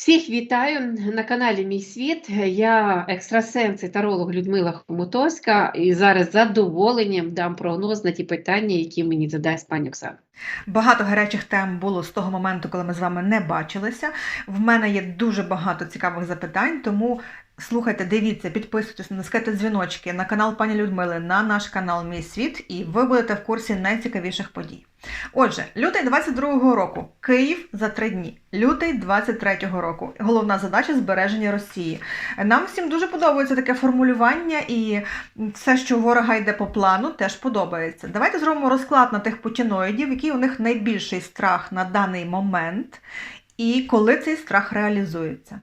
Всіх вітаю на каналі Мій Світ. Я екстрасенс і таролог Людмила Хомутовська, і зараз з задоволенням дам прогноз на ті питання, які мені задасть пані Оксана. Багато гарячих тем було з того моменту, коли ми з вами не бачилися. В мене є дуже багато цікавих запитань, тому слухайте, дивіться, підписуйтесь, натискайте дзвіночки на канал пані Людмили, на наш канал Мій Світ, і ви будете в курсі найцікавіших подій. Отже, лютий 22-го року, Київ за три дні. Лютий 23-го року. Головна задача збереження Росії. Нам всім дуже подобається таке формулювання, і все, що ворога йде по плану, теж подобається. Давайте зробимо розклад на тих путіноїдів, який у них найбільший страх на даний момент, і коли цей страх реалізується.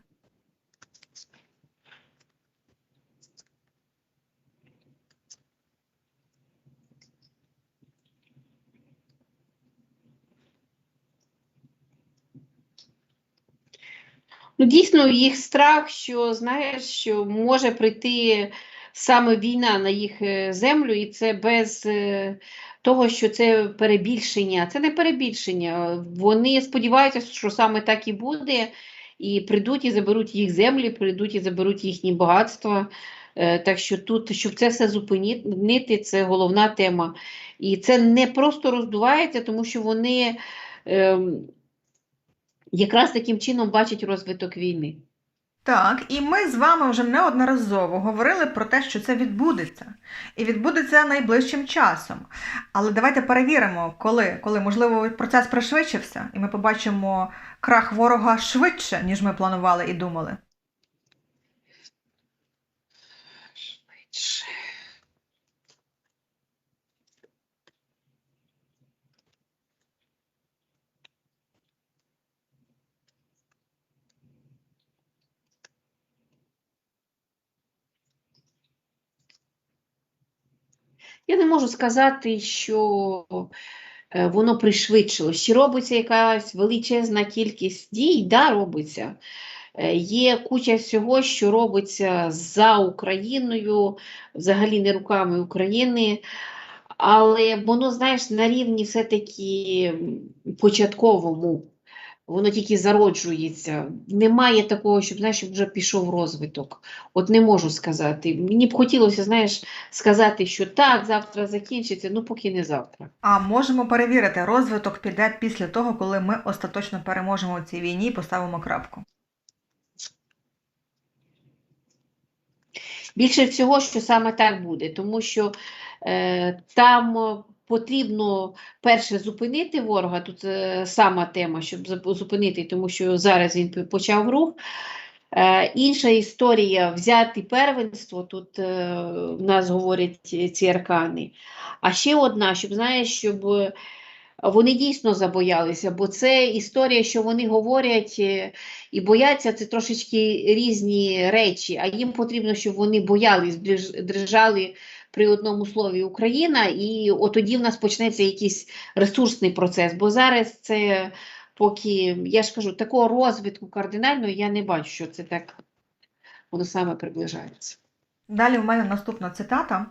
Ну, дійсно, їх страх, що знаєш, що може прийти саме війна на їх е, землю, і це без е, того, що це перебільшення. Це не перебільшення. Вони сподіваються, що саме так і буде, і прийдуть і заберуть їх землі, прийдуть і заберуть їхні багатства. Е, Так що тут, щоб це все зупинити, це головна тема. І це не просто роздувається, тому що вони. Якраз таким чином бачить розвиток війни. Так, і ми з вами вже неодноразово говорили про те, що це відбудеться. І відбудеться найближчим часом. Але давайте перевіримо, коли, коли можливо процес пришвидшився, і ми побачимо крах ворога швидше, ніж ми планували і думали. Я не можу сказати, що е, воно пришвидшилось. Чи робиться якась величезна кількість дій? Да, робиться. Е, Є куча всього, що робиться за Україною, взагалі не руками України, але воно, знаєш, на рівні все-таки початковому. Воно тільки зароджується. Немає такого, щоб, знаєш, щоб вже пішов розвиток. От не можу сказати. Мені б хотілося, знаєш, сказати, що так, завтра закінчиться, ну поки не завтра. А можемо перевірити, розвиток піде після того, коли ми остаточно переможемо у цій війні і поставимо крапку. Більше всього, що саме так буде, тому що е, там потрібно перше зупинити ворога. Тут е, сама тема, щоб зупинити, тому що зараз він почав рух. Е, інша історія взяти первенство. Тут е, в нас говорять ці аркани. А ще одна, щоб знаєш, щоб вони дійсно забоялися, бо це історія, що вони говорять і бояться, це трошечки різні речі, а їм потрібно, щоб вони боялись, дриж- дрижали при одному слові Україна, і от тоді в нас почнеться якийсь ресурсний процес. Бо зараз це поки, я ж кажу, такого розвитку кардинального я не бачу, що це так воно саме приближається. Далі в мене наступна цитата.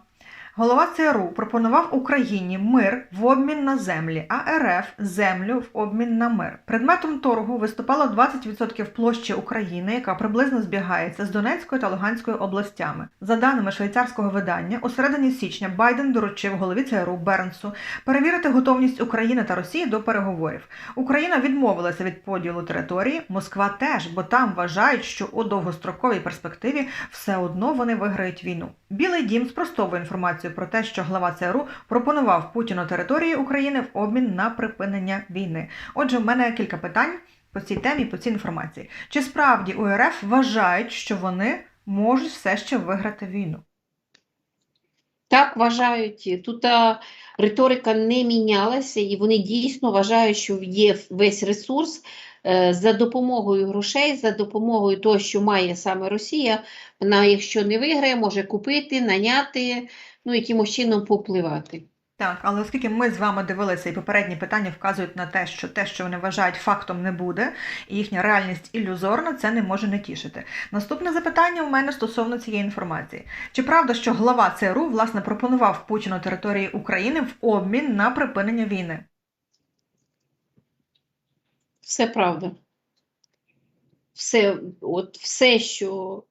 Голова ЦРУ пропонував Україні мир в обмін на землі, а РФ землю в обмін на мир. Предметом торгу виступало 20% площі України, яка приблизно збігається з Донецькою та Луганською областями. За даними швейцарського видання, у середині січня Байден доручив голові ЦРУ Бернсу перевірити готовність України та Росії до переговорів. Україна відмовилася від поділу території, Москва теж, бо там вважають, що у довгостроковій перспективі все одно вони виграють війну. Білий дім спростовує інформацію про те, що глава ЦРУ пропонував Путіну території України в обмін на припинення війни. Отже, в мене кілька питань по цій темі, по цій інформації. Чи справді у РФ вважають, що вони можуть все ще виграти війну? Так вважають. Тут а, риторика не мінялася, і вони дійсно вважають, що є весь ресурс е, за допомогою грошей, за допомогою того, що має саме Росія. Вона, якщо не виграє, може купити, наняти, ну якимось чином попливати. Так, але оскільки ми з вами дивилися, і попередні питання вказують на те, що те, що вони вважають фактом, не буде, і їхня реальність ілюзорна, це не може не тішити. Наступне запитання у мене стосовно цієї інформації: чи правда, що глава ЦРУ власне пропонував Путіну території України в обмін на припинення війни? Все правда. все, от все, що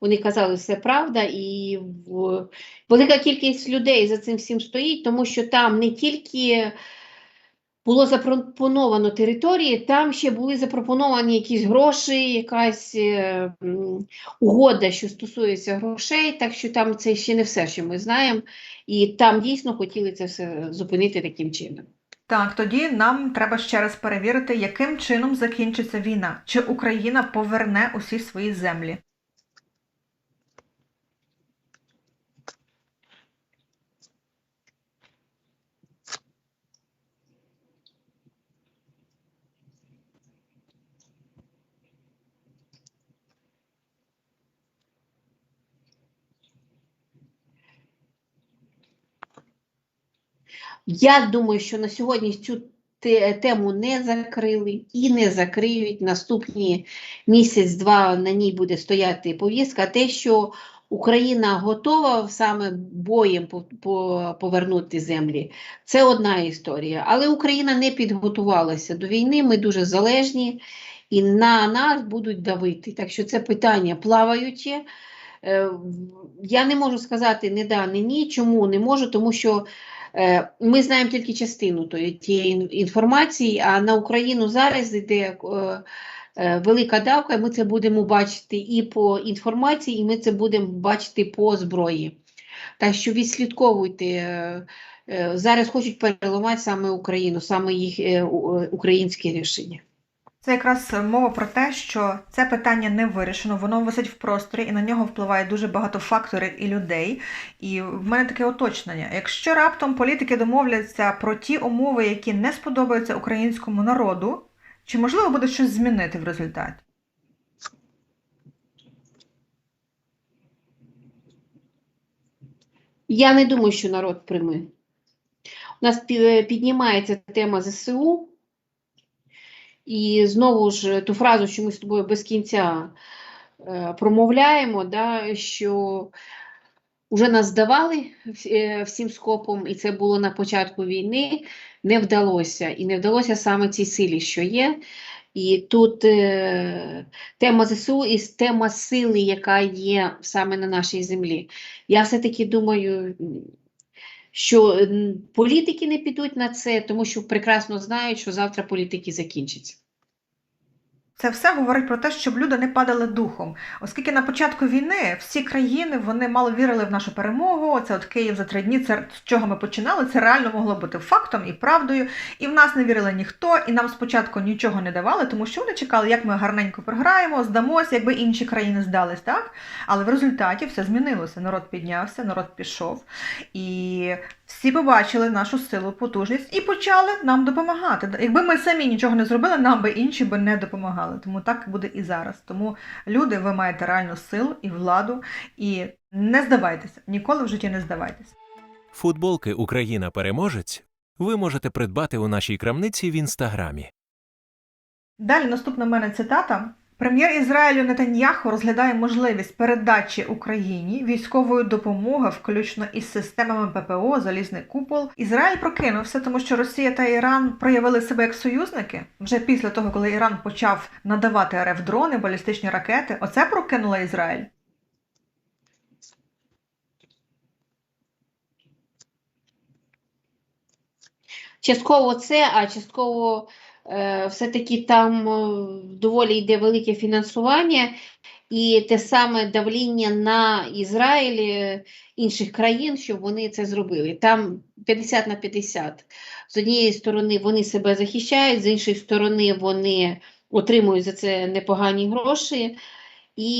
вони казали, все правда, і в, велика кількість людей за цим всім стоїть, тому що там не тільки було запропоновано території, там ще були запропоновані якісь гроші, якась е, угода, що стосується грошей, так що там це ще не все, що ми знаємо, і там дійсно хотіли це все зупинити таким чином. Так, тоді нам треба ще раз перевірити, яким чином закінчиться війна, чи Україна поверне усі свої землі. Я думаю, що на сьогодні цю тему не закрили і не закриють. Наступні місяць-два на ній буде стояти повістка. Те, що Україна готова саме боєм по- по- повернути землі, це одна історія. Але Україна не підготувалася до війни. Ми дуже залежні і на нас будуть давити. Так що це питання плаваюче. Е, Я не можу сказати не да, не ні. Чому не можу? Тому що Ми знаємо тільки частину тієї інформації, а на Україну зараз йде е, е, велика давка, і ми це будемо бачити і по інформації, і ми це будемо бачити по зброї. Так що відслідковуйте. е, е, Зараз хочуть переламати саме Україну, саме їх українські е, рішення. Це якраз мова про те, що це питання не вирішено, воно висить в просторі, і на нього впливає дуже багато факторів і людей. І в мене таке уточнення: якщо раптом політики домовляться про ті умови, які не сподобаються українському народу, чи можливо буде щось змінити в результаті? Я не думаю, що народ прийме. У нас піднімається тема ЗСУ, і знову ж ту фразу, що ми з тобою без кінця е, промовляємо, да, що вже нас здавали всім скопом, і це було на початку війни, не вдалося. І не вдалося саме цій силі, що є. І тут е, тема ЗСУ і тема сили, яка є саме на нашій землі. Я все-таки думаю, що політики не підуть на це, тому що прекрасно знають, що завтра політики закінчаться. Це все говорить про те, щоб люди не падали духом, оскільки на початку війни всі країни вони мало вірили в нашу перемогу. Це от Київ за три дні. Це з чого ми починали. Це реально могло бути фактом і правдою. І в нас не вірили ніхто, і нам спочатку нічого не давали, тому що вони чекали, як ми гарненько програємо, здамося, якби інші країни здались, так? Але в результаті все змінилося. Народ піднявся, народ пішов, і всі побачили нашу силу, потужність і почали нам допомагати. Якби ми самі нічого не зробили, нам би інші би не допомагали. Тому так буде і зараз. Тому люди, ви маєте реальну силу і владу, і не здавайтеся, ніколи в житті не здавайтеся. Футболки Україна переможець ви можете придбати у нашій крамниці в інстаграмі. Далі наступна в мене цитата. Прем'єр Ізраїлю Нетаньяху розглядає можливість передачі Україні військової допомоги, включно із системами ППО, залізний купол. Ізраїль прокинувся, тому що Росія та Іран проявили себе як союзники вже після того, коли Іран почав надавати РФ дрони, балістичні ракети. Оце прокинуло Ізраїль. Частково це, а частково все-таки там е, доволі йде велике фінансування і те саме давління на Ізраїль е, інших країн, щоб вони це зробили. Там 50 на 50. З однієї сторони вони себе захищають, з іншої сторони вони отримують за це непогані гроші і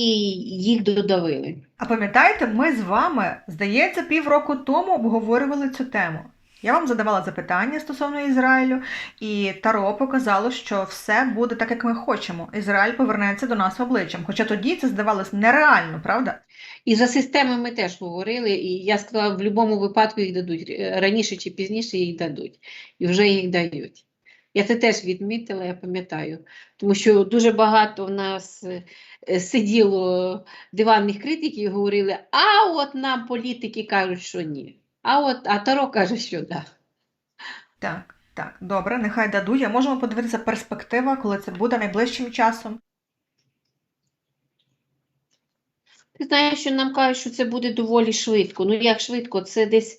їх додавили. А пам'ятаєте, ми з вами, здається, півроку тому обговорювали цю тему. Я вам задавала запитання стосовно Ізраїлю, і Таро показало, що все буде так, як ми хочемо. Ізраїль повернеться до нас обличчям. Хоча тоді це здавалось нереально, правда? І за системи ми теж говорили, і я сказала, в будь-якому випадку їх дадуть. Раніше чи пізніше їх дадуть. І вже їх дають. Я це теж відмітила, я пам'ятаю. Тому що дуже багато в нас е, сиділо диванних критиків і говорили, а от нам політики кажуть, що ні. А от а Таро каже, що да. Так, так, добре, нехай дадуть. А можемо подивитися перспектива, коли це буде найближчим часом. Ти знаєш, що нам кажуть, що це буде доволі швидко. Ну, як швидко, це десь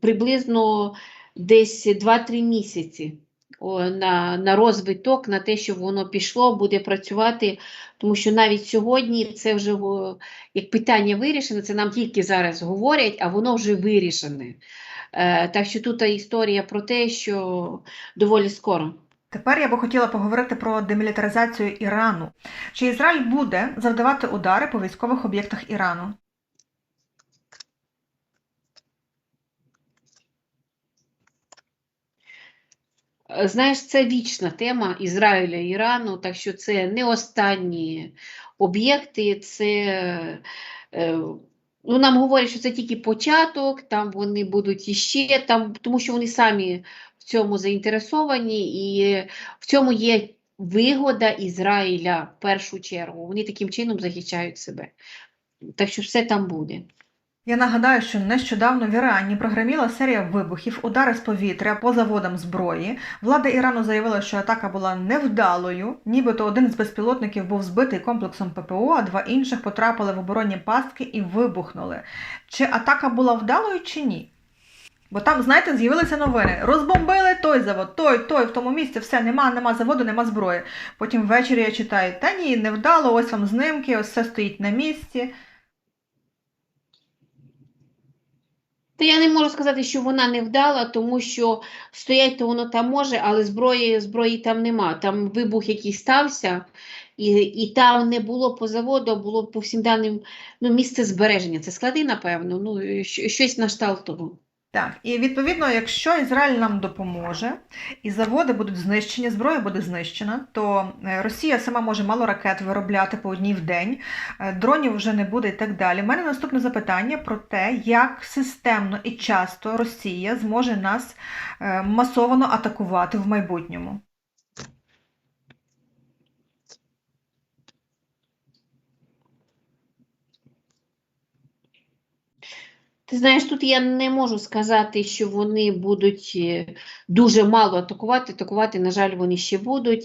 приблизно десь 2-3 місяці на, на розвиток, на те, щоб воно пішло, буде працювати. Тому що навіть сьогодні це вже як питання вирішене, це нам тільки зараз говорять, а воно вже вирішене. Е, так що тут історія про те, що доволі скоро. Тепер я би хотіла поговорити про демілітаризацію Ірану. Чи Ізраїль буде завдавати удари по військових об'єктах Ірану? Знаєш, це вічна тема Ізраїля і Ірану, так що це не останні об'єкти, це е, ну, нам говорять, що це тільки початок, там вони будуть іще, там, тому що вони самі в цьому заінтересовані, і в цьому є вигода Ізраїля в першу чергу. Вони таким чином захищають себе. Так що все там буде. Я нагадаю, що нещодавно в Ірані прогреміла серія вибухів, удари з повітря по заводам зброї. Влада Ірану заявила, що атака була невдалою, нібито один з безпілотників був збитий комплексом ППО, а два інших потрапили в оборонні пастки і вибухнули. Чи атака була вдалою чи ні? Бо там, знаєте, з'явилися новини. Розбомбили той завод, той, той, в тому місці, все, нема, нема заводу, нема зброї. Потім ввечері я читаю, та ні, не вдало, ось вам знимки, ось все стоїть на місці. Та я не можу сказати, що вона не вдала, тому що стоять то воно там може, але зброї, зброї там нема. Там вибух який стався, і, і там не було по заводу, було по всім даним ну, місце збереження. Це склади, напевно, ну, щось на того. Так, і відповідно, якщо Ізраїль нам допоможе і заводи будуть знищені, зброя буде знищена, то е, Росія сама може мало ракет виробляти по одній в день, е, дронів вже не буде і так далі. У мене наступне запитання про те, як системно і часто Росія зможе нас е, масовано атакувати в майбутньому. Ти знаєш, тут я не можу сказати, що вони будуть е, дуже мало атакувати. Атакувати, на жаль, вони ще будуть.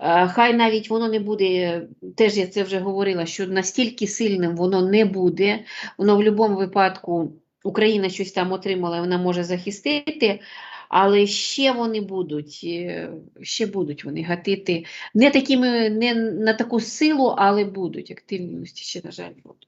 Е, Хай навіть воно не буде, теж я це вже говорила, що настільки сильним воно не буде. Воно в будь-якому випадку Україна щось там отримала, вона може захистити, але ще вони будуть, е, ще будуть вони гатити. Не такими, не на таку силу, але будуть активності ще, на жаль, будуть.